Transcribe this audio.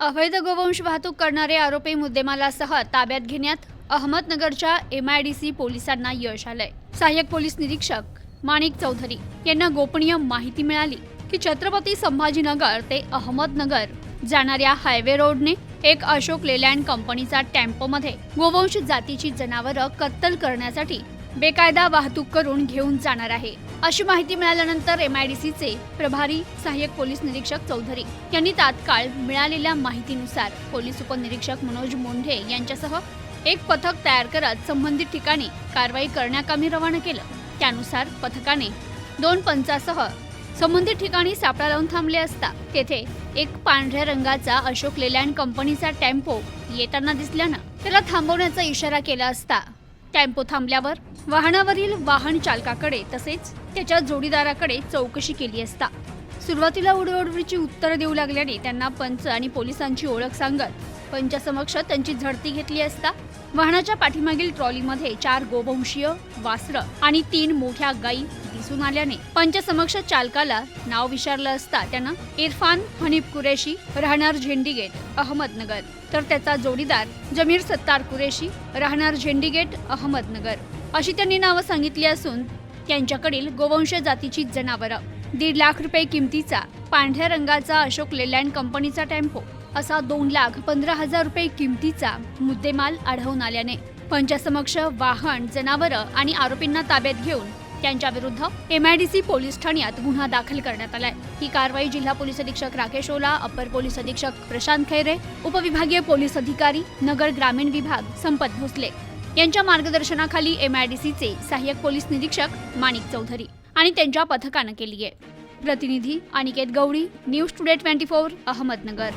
अवैध गोवंश वाहतूक करणारे आरोपी मुद्देमालासह ताब्यात घेण्यात अहमदनगरच्या एम आय डी सी पोलिसांना यश आलंय. सहाय्यक पोलीस निरीक्षक माणिक चौधरी यांना गोपनीय माहिती मिळाली की छत्रपती संभाजीनगर ते अहमदनगर जाणाऱ्या हायवे रोडने एक अशोक लेलँड कंपनीचा टेम्पोमध्ये गोवंश जातीची जनावरं कत्तल करण्यासाठी बेकायदा वाहतूक करून घेऊन जाणार आहे. अशी माहिती मिळाल्यानंतर एमआयडीसीचे प्रभारी सहाय्यक पोलीस निरीक्षक चौधरी यांनी तात्काळ मिळालेल्या माहितीनुसार पोलीस उपनिरीक्षक मनोज मोंढे यांच्यासह एक पथक तयार करत संबंधित ठिकाणी कारवाई करण्याकामी रवाना केलं. त्यानुसार पथकाने दोन पंचासह संबंधित ठिकाणी सापळा लावून थांबले असता तेथे एक पांढऱ्या रंगाचा अशोक लेलँड कंपनीचा टेम्पो येताना दिसल्यानं त्याला थांबवण्याचा इशारा केला असता. टेम्पो थांबल्यावर वाहनावरील वाहन चालकाकडे तसेच त्याच्या जोडीदाराकडे चौकशी केली असता. सुरुवातीला उडवडवीची उत्तरं देऊ लागल्याने त्यांना पंच आणि पोलिसांची ओळख सांगत पंचासमक्ष त्यांची झडती घेतली असता वाहनाच्या पाठीमागील ट्रॉलीमध्ये चार गोवंशीय वासरं आणि तीन मोठ्या गायी दिसून आल्याने पंचसमक्ष चालकाला नाव विचारलं असता त्यानं इरफान हनीफ कुरेशी राहणार झेंडीगेट अहमदनगर. तर त्याचा जोडीदार जमीर सत्तार कुरेशी राहणार झेंडीगेट अहमदनगर. अशी त्यांनी नावं सांगितली असून त्यांच्याकडील गोवंश जातीची जनावरं दीड लाख रुपये किमतीचा पांढऱ्या रंगाचा अशोक लेलँड कंपनीचा टेम्पो असा दोन लाख पंधरा हजार रुपये किमतीचा मुद्देमाल आढळून आल्याने पंचासमक्ष वाहन जनावरं आणि आरोपींना ताब्यात घेऊन त्यांच्या विरुद्ध एमआयडीसी पोलीस ठाण्यात गुन्हा दाखल करण्यात आलाय. ही कारवाई जिल्हा पोलीस अधीक्षक राकेश ओला अप्पर पोलीस अधीक्षक प्रशांत खैरे उपविभागीय पोलीस अधिकारी नगर ग्रामीण विभाग संपत भोसले. यांच्या मार्गदर्शनाखाली एमआयडीसीचे सहाय्यक पोलीस निरीक्षक माणिक चौधरी आणि त्यांच्या पथकानं केली आहे प्रतिनिधी Aniket Gaudi news today twenty four Ahmednagar.